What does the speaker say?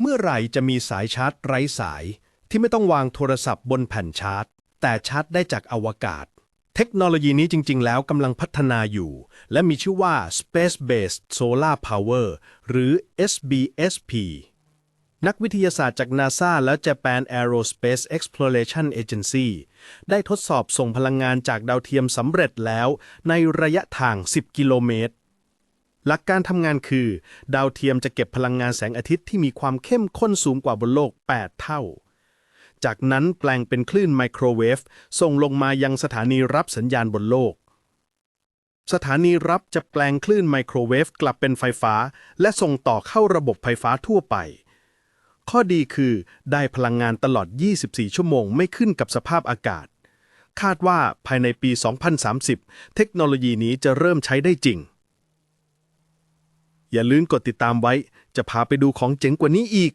เมื่อไหร่จะมีสายชาร์จไร้สาย ที่ไม่ต้องวางโทรศัพท์บนแผ่นชาร์จ แต่ชาร์จได้จากอวกาศ เทคโนโลยีนี้จริง ๆ แล้วกำลังพัฒนาอยู่ และมีชื่อว่า Space Based Solar Power หรือ SBSP นักวิทยาศาสตร์จาก NASA และ Japan Aerospace Exploration Agency ได้ทดสอบส่งพลังงานจากดาวเทียมสำเร็จแล้วในระยะทาง 10 กิโลเมตร หลักการทำงานคือ ดาวเทียมจะเก็บพลังงานแสงอาทิตย์ที่มีความเข้มข้นสูงกว่าบนโลก 8 เท่า จากนั้นแปลงเป็นคลื่นไมโครเวฟส่งลงมายังสถานีรับสัญญาณบนโลก สถานีรับจะแปลงคลื่นไมโครเวฟกลับเป็นไฟฟ้า และส่งต่อเข้าระบบไฟฟ้าทั่วไป ข้อดีคือ ได้พลังงานตลอด 24 ชั่วโมงไม่ขึ้นกับสภาพอากาศ คาดว่าภายในปี 2030 เทคโนโลยีนี้จะเริ่มใช้ได้จริง อย่าลืมกดติดตามไว้ จะพาไปดูของเจ๋งกว่านี้อีก